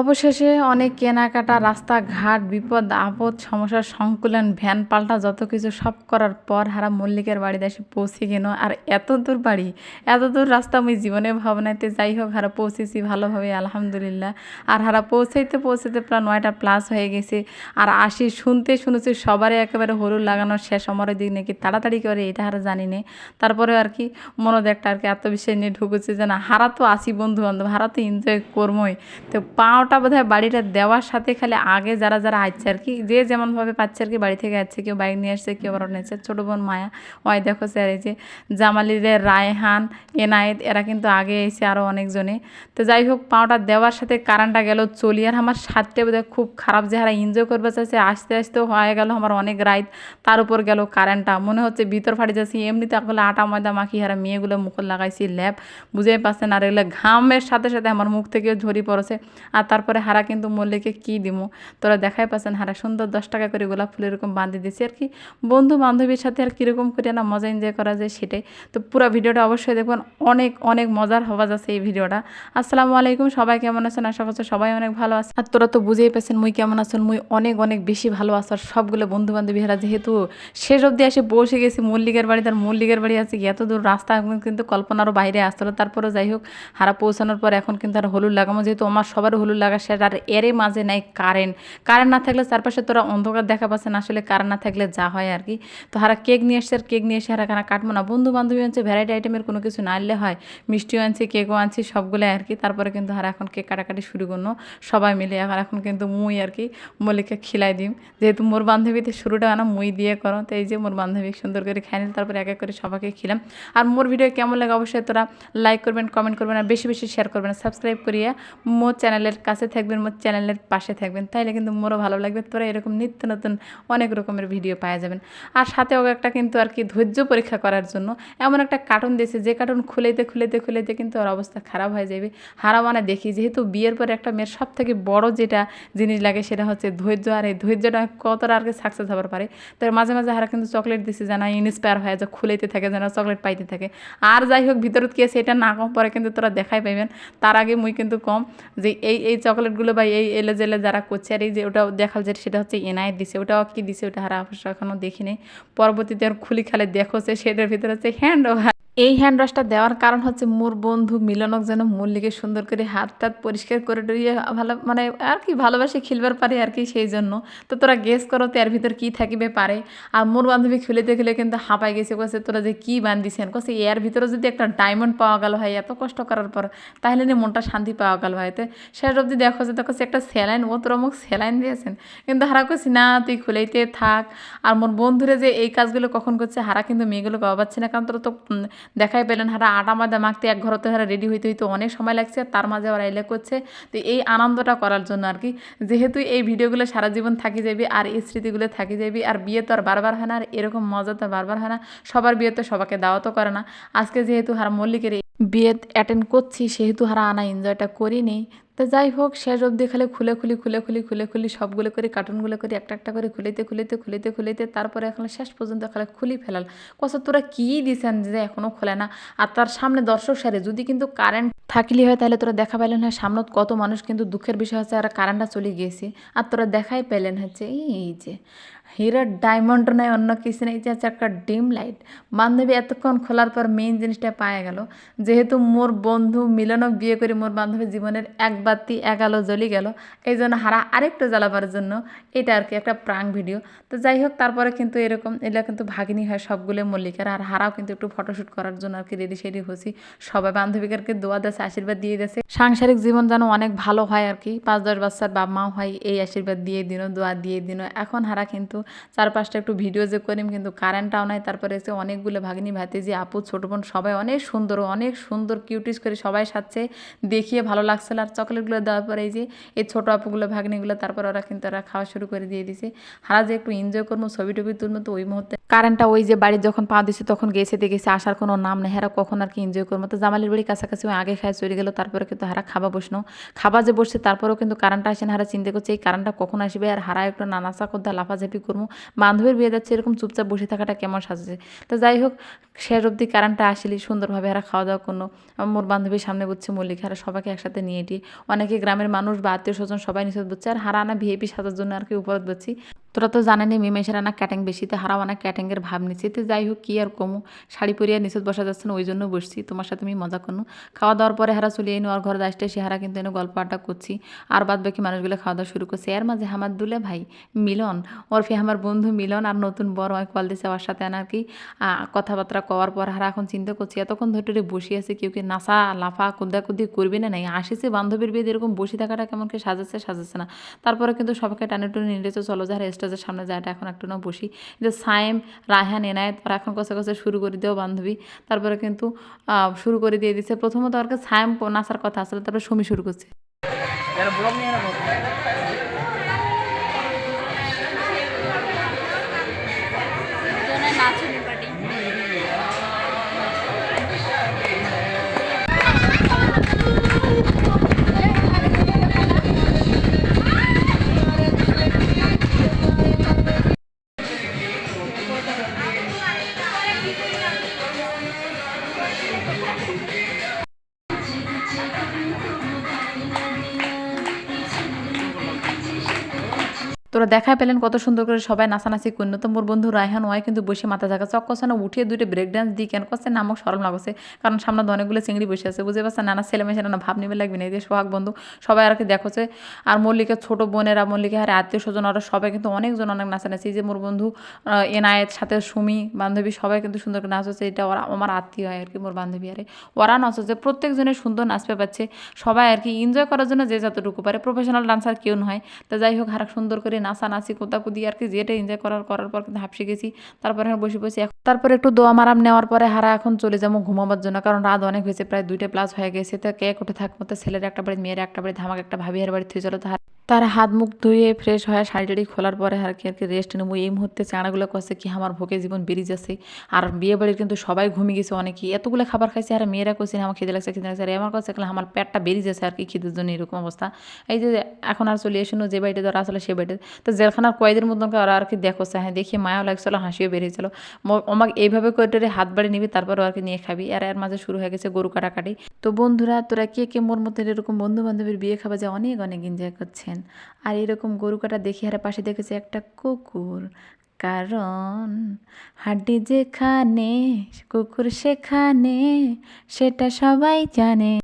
অবশেষে অনেক কেনাকাটা, রাস্তাঘাট, বিপদ, আপদ সমস্যার সংকুলন, ভ্যান পাল্টা, যত কিছু সব করার পর হারা মল্লিকের বাড়িতে এসে পৌঁছে গেল। আর এত দূর বাড়ি, এত দূর রাস্তা আমি জীবনে ভাবনাতে যাই হোক, হারা পৌঁছেছি ভালোভাবে, আলহামদুলিল্লাহ। আর হারা পৌঁছাইতে পৌঁছাইতে প্রায় নয়টা প্লাস হয়ে গেছে। আর আসি শুনতে শুনেছি সবারই একেবারে হলুদ লাগানোর শেষ আমার দিক নাকি তাড়াতাড়ি করে, এটা হারা জানি না। তারপরে আর কি মনে একটা আর কি আত্মবিশ্বাস নিয়ে ঢুকেছে যে না, হারা তো আসি বন্ধু বান্ধব হারা তো এনজয় করবোই তো পাওটা বোধ হয় বাড়িটা দেওয়ার সাথে খালি আগে যারা যারা আসছে আর কি, যে যেমনভাবে পাচ্ছে আর কি, বাড়ি থেকে আসছে, কেউ বাইক নিয়ে আসছে, কেউ আবার নিয়েছে ছোটো বোন মায়া, ওই দেখো স্যার এই যে জামালিদের রায়হান, এনায়েত, এরা কিন্তু আগে এসে আরও অনেকজনে তো যাই হোক, পাওটা দেওয়ার সাথে কারেন্টটা গেল চলি, আর আমার সাথে বোধহয় খুব খারাপ যে হারা এনজয় করবে চাইছে, আসতে আসতে হয়ে গেল আমার অনেক রাইত। তার উপর গেল কারেন্টটা মনে হচ্ছে ভিতর ফাটি যাচ্ছি, এমনিতে আসলে আটা, ময়দা, মাখি, হারা মেয়েগুলো মুখ লাগাইছি, ল্যাব, বুঝেই পাচ্ছেন আর এগুলো ঘামের সাথে সাথে আমার মুখ থেকে ঝরি পড়েছে। আর তারপরে হারা কিন্তু মল্লিকে কি দিমু? তোরা দেখাই পাচ্ছেন হারা সুন্দর দশ টাকা করে গোলাপ ফুল এরকম বাঁধি দিয়েছি আর কি বন্ধু বান্ধবীর সাথে আর কীরকম করে না মজা এনজয় করা যায় সেটাই। তো পুরো ভিডিওটা অবশ্যই দেখবেন, অনেক অনেক মজার হওয়া যাচ্ছে এই ভিডিওটা। আসসালামু আলাইকুম, সবাই কেমন আছেন? আশা করছি সবাই অনেক ভালো আছে আর তোরা তো বুঝেই পেয়েছেন মুই কেমন আছেন, মুই অনেক অনেক বেশি ভালো আছে। আর সবগুলো বন্ধু বান্ধবী হারা যেহেতু শেষ অবধি এসে বসে গেছি মল্লিকের বাড়ি তার মল্লিকের বাড়ি আছে এত দূর রাস্তা কিন্তু কল্পনারও বাইরে আসতো তারপরে যাই হোক, হারা পৌঁছানোর পর এখন কিন্তু আর হলুদ লাগামো যেহেতু আমার সবারও হলুদ লাগা শেষ আর এরে মাঝে নাই কারেন্ট। কারেন্ট না থাকলে চারপাশে তোরা অন্ধকার দেখা পাচ্ছেন আসলে কারেন্ট না থাকলে যা হয় আর কি। তো হারা কেক নিয়ে আসছে আর কেক নিয়ে এসে হারা কানা কাটবো না। বন্ধু বান্ধবী আনছে ভ্যারাইটি আইটেমের কোনো কিছু না আনলে হয়। মিষ্টিও আনছি, কেকও আনছি সবগুলো আর কি। তারপরে কিন্তু হারা এখন কেক কাটাকাটি শুরু করল। সবাই মিলে আর এখন কিন্তু মুই আর কি, মল্লিককে খিলাই দিম। যেহেতু মোর বান্ধবীতে শুরুটা না, মুই দিয়ে করো। তো এই যে মোর বান্ধবী সুন্দর করে খাই নিল, তারপরে এক এক করে সবাইকে খিলাম। আর মোর ভিডিও কেমন লাগে অবশ্যই তোরা লাইক করবেন কমেন্ট করবেন, আর বেশি বেশি শেয়ার করবেন। সাবস্ক্রাইব করিয়ে মোর চ্যানেলের কাছে থাকবেন, মোর চ্যানেলের পাশে থাকবেন, তাইলে কিন্তু মোরও ভালো লাগবে, তোরা এরকম নিত্য নতুন অনেক রকমের ভিডিও পাওয়া যাবেন। আর সাথেও একটা কিন্তু আর কি ধৈর্য পরীক্ষা করার জন্য এমন একটা কার্টুন দিয়েছে, যে কার্টুন খুলেতে খুলেতে খুলেতে কিন্তু ওর অবস্থা খারাপ হয়ে যাবে। হারা মানে দেখি, যেহেতু বিয়ের পরে একটা মেয়ের সব থেকে বড় যেটা জিনিস লাগে সেটা হচ্ছে ধৈর্য, আর এই ধৈর্যটা কতটা আর কি সাকসেস হবার পারে। তো মাঝে মাঝে হারা কিন্তু চকলেট দিছে, যেন ইন্সপায়ার হয়ে যায় খুলেতে থাকে, যেন চকলেট পাইতে থাকে। আর যাই হোক, ভিতরত কি আছে এটা না কম পরে কিন্তু তোরা দেখাই পাইবেন। তার আগে মুই কিন্তু কম যে এই এই চকলেটগুলো বা এই এলে জেলে যারা করছে আর এই যে ওটা দেখাল যে সেটা হচ্ছে এনআইএ দিছে, ওটাও কি দিছে, ওটা হারা অবশ্য এখনও দেখিনি। পরবর্তীতে আর খুলি খালে দেখো যে সেটার ভিতরে হচ্ছে হ্যান্ড এই হ্যান্ড ওয়াশটা দেওয়ার কারণ হচ্ছে মোর বন্ধু মিলনক যেন মল্লিকে সুন্দর করে হাত টাত পরিষ্কার করে টরিয়ে ভালো মানে আর কি ভালোবাসে খেলবার পারে আর কি সেই জন্য। তো তোরা গেস করো তো এর ভিতর কী থাকিবে পারে। আর মোর বান্ধবী খেলেতে খেলে কিন্তু হাঁপাই গেছে কছে তোরা যে কী বান্ধিছেন? কছে এর ভিতরে যদি একটা ডায়মন্ড পাওয়া গেল হয় এত কষ্ট করার পর, তাহলে নিয়ে মনটা শান্তি পাওয়া গেল হয় তো শেষ অবধি দেখো যে দেখো একটা স্যালাইন, ও তোরা মুখ স্যালাইন দিয়েছেন। কিন্তু হারা কছি না, তুই খুলেইতে থাক। আর মোর বন্ধুরে যে এই কাজগুলো কখন করছে, হারা কিন্তু মেয়েগুলোকে অবাচ্ছে না। কারণ তোরা তো দেখাই পেলেন হারা আটা মাদা মাখতে এক ঘরতে হারা রেডি হইতে হইতে অনেক সময় লাগছে তার মাঝে ওরা এলে করছে। তো এই আনন্দটা করার জন্য আর কি। যেহেতু এই ভিডিওগুলো সারা জীবন থাকি যাবি আর এই স্মৃতিগুলো থাকি যাবি আর বিয়ে তো আর বারবার হয় না, আর এরকম মজা তো বারবার হয় না। সবার বিয়ে তো সবাকে দাওয়াতও করে না। আজকে যেহেতু হারা মল্লিকের বিয়ে অ্যাটেন্ড করছি, সেহেতু হারা আনা এনজয়টা করিনি তো যাই হোক, শেষ অবধি খালি খুলে খুলি খুলে খুলি খুলে খুলি সবগুলো করে কার্টুনগুলো করে, একটা একটা করে খুলিতে খুলিতে খুলিতে খুলিতে তারপরে এখন শেষ পর্যন্ত খালি খুলি ফেলাল। কসা তোরা কী দিছেন যে এখনও খোলে না? আর তার সামনে দর্শক সারে, যদি কিন্তু কারেন্ট থাকলি হয় তাহলে তোরা দেখা পাইলেন হয় সামনত কত মানুষ কিন্তু দুঃখের বিষয় হচ্ছে আর কারেন্টটা চলে গিয়েছে। আর তোরা দেখাই পেলেন হচ্ছে এই যে হিরোর ডায়মন্ড নয় অন্য কিছু নেই যে হচ্ছে একটা ডিম লাইট বান্ধবী এতক্ষণ খোলার পর মেইন জিনিসটা পাওয়া গেল। যেহেতু মোর বন্ধু মিলনক বিয়ে করে, মোর বান্ধবী জীবনের এক বাতি এক আলো জ্বলি গেল। এই জন্য হারা আরেকটু জ্বালাবার জন্য এটা আর কি একটা প্রাং ভিডিও তো যাই হোক, তারপরে কিন্তু এরকম, এগুলো কিন্তু ভাগিনী হয় সবগুলো মল্লিকার, আর হারাও কিন্তু একটু ফটোশ্যুট করার জন্য আর কি রেডি সেডি হয়েছি। সবাই বান্ধবীকারকে দোয়া দেশে আশীর্বাদ দিয়ে দেশে সাংসারিক জীবন যেন অনেক ভালো হয় আর কি। পাঁচ, দশ বাচ্চার বাপ মাও হয়, এই আশীর্বাদ দিয়ে দিন, দোয়া দিয়ে দিন। এখন হারা কিন্তু চারপাশটা একটু ভিডিও যে করিম, কিন্তু কারেন্টটাও নাই। তারপরে এসে অনেকগুলো ভাগিনী, ভাতিজি, আপু, ছোট বোন সবাই অনেক সুন্দর অনেক সুন্দর কিউটিস করে সবাই সাথে দেখিয়ে ভালো লাগছিল আর চকলেটগুলো দেওয়ার পরে এই যে এই ছোটো আপুগুলো, ভাগনিগুলো, তারপর ওরা কিন্তু ওরা খাওয়া শুরু করে দিয়ে দিছে হারা যে একটু এনজয় করব, ছবি টবি তুলবো তো ওই মুহূর্তে কারেন্টটা ওই যে বাড়ি যখন পা দিছে, তখন গেছে দেখেছে আসার কোনো নাম নেই। হেরা কখন আর কি এনজয় করব? তো জামালির বাড়ি কাছাকাছি আগে খায় চলে গেলো, তারপরে কিন্তু হারা খাবা বসনো খাবা যে বসছে, তারপরেও কিন্তু কারেন্টটা আসে না। হারা চিন্তা করছে, এই কারেন্টটা কখন আসবে? আর হারা একটু নানাচা করতে লাফাঝাপি করব। বান্ধবীর বিয়ে যাচ্ছে এরকম চুপচাপ বসে থাকাটা কেমন সাজেছে? তো যাই হোক, শেষ অবধি কারেন্টটা আসলে সুন্দরভাবে হারা খাওয়া দাওয়া করল মোর বান্ধবীর সামনে বুঝছে মল্লিক, হারা সবাইকে একসাথে নিয়ে এটি। অনেকে গ্রামের মানুষ বা আত্মীয় স্বজন সবাই নিষেধ বুঝছে আর হারা আনা ভিআইপি সাজার জন্য আর কি উপরত বুঝছি তোরা তো জানেনি মিমেশের আনা ক্যাটিং বেশিতে হারা অনেক ক্যাটিংয়ের ভাব নিচ্ছে তো যাই হোক, কী আর কমু? শাড়ি পরিয়া নিষেধ বসা যাচ্ছে না, ওই জন্য বসছি। তোমার সাথে আমি মজা করনু। খাওয়া দাওয়ার পরে হারা চলে এনো আর ঘরে আসতে সে হারা কিন্তু এনে গল্প আড্ডা করছি। আর বাদ বাকি মানুষগুলো খাওয়া দাওয়া শুরু করছে। এর মাঝে আমার দুলে ভাই, মিলন। ওরফে আমার বন্ধু মিলন, আর নতুন বড় হয় কল দিছে ওর সাথে আর কি কথাবার্তা কওয়ার পর হারা এখন চিন্তা করছি, এতক্ষণ ধরে বসে আছে, কেউ কি নাচা, লাফা, কুদ্দাকুদ্দি করবে না, নাই? আসিছে বান্ধবীর বিয়ে, এরকম বসে থাকাটা কেমন কি সাজাচ্ছে সাজাচ্ছে না। তারপরে কিন্তু সবাইকে টানে টুনে নিয়ে চলো যারা স্টেজের সামনে যায় এখন একটু না বসি। যে সাইম রায়হান, এনায়েত, ওরা এখন কষে কষে শুরু করে দেও বান্ধবী। তারপরে কিন্তু শুরু করে দিয়ে দিচ্ছে প্রথমত আর কি সাইম নাচার কথা আসলে তারপরে সমী শুরু করছে। তোরা দেখা পেলেন কত সুন্দর করে সবাই নাচানাচি করল। তো মোর বন্ধু রায়হান ওয়াই কিন্তু বসে মাথা থাকা চক না উঠিয়ে দুইটা ব্রেক ডান্স দিই কেন কষে নামক সরম লাগছে। কারণ সামনে অনেকগুলো চিংড়ি বসে আছে। বুঝতে পারছে নানা ছেলে মেয়ে না ভাব নিবে লাগবে না। এই যে সোহাগ বন্ধু সবাই আর কি দেখোছে। আর মল্লিকের ছোট বোনেরা মল্লিকা আর আত্মীয় স্বজন ওরা সবাই কিন্তু অনেকজন অনেক নাচানাচি। যে মোর বন্ধু আহ, এনায়েত সাথে সুমি বান্ধবী সবাই কিন্তু সুন্দর করে নাচ হচ্ছে এটা ওরা আমার আত্মীয় হয় আর কি মোর বান্ধবী আরে। ওরা নাচ হচ্ছে প্রত্যেকজনের সুন্দর নাচতে পাচ্ছে সবাই আর কি এনজয় করার জন্য যে যতটুকু পারে। প্রফেশনাল ডান্সার কেউ নয়। তা যাই হোক হারা সুন্দর করে নাচানাচি কোদাকুদি আর কি, যেটা এনজয় করার করার পর কিন্তু হাঁপসে গেছি। তারপরে বসে বসে তারপরে একটু দোয়া মারাম নেওয়ার পরে হারা এখন চলে যাব ঘুমাবার জন্য, কারণ রাত অনেক হয়েছে, প্রায় দুইটা প্লাস হয়ে গেছে। তো কেক কোঠে থাকব তো ছেলের একটা বাড়ি, মেয়ের একটা বাড়ি, ধামাক একটা ভাবিয়ার বাড়ি থুয়ে চলো তার তার হাত মুখ ধুয়ে ফ্রেশ হয়ে শাড়ি টাড়ি খোলার পরে আর কি আর কি রেস্ট নেব। এই মুহূর্তে চাঁড়াগুলো কষে কি, আমার ভোগে জীবন বেরিয়ে যাচ্ছে। আর বিয়ে বাড়ির কিন্তু সবাই ঘুমিয়ে গেছে অনেকেই। এতগুলো খাবার খাইছে আর মেয়েরা কইছে, আমার খিদে লাগছে খিদে লাগছে। আর আমার কাছে দেখলাম আমার পেটটা বেরিয়ে যাচ্ছে আর কি খিদের জন্য, এরকম অবস্থা। এই যে এখন আর চলে এসেনো যে বাড়িতে ধরা আসলে সে বাড়িতে। তো জেলখানার কয়েদের মতন ওরা আর কি দেখো হ্যাঁ দেখি মায়াও লাগছিল, হাসিও বেরিয়েছিল আমাকে এইভাবে করে হাত বাড়ি নিবি তারপর আর কি নিয়ে খাবি। আর এর মাঝে শুরু হয়ে গেছে গরু কাটাকাটি। তো বন্ধুরা, তোরা কে কে মোর মতো এরকম বন্ধু বান্ধবের বিয়ে খাওয়া যে অনেক অনেক এনজয় করছেন আর এরকম গরু কাটা দেখি আর পাশে দেখেছে একটা কুকুর। কারণ হাড্ডি যেখানে, কুকুর সেখানে, সেটা সবাই জানে।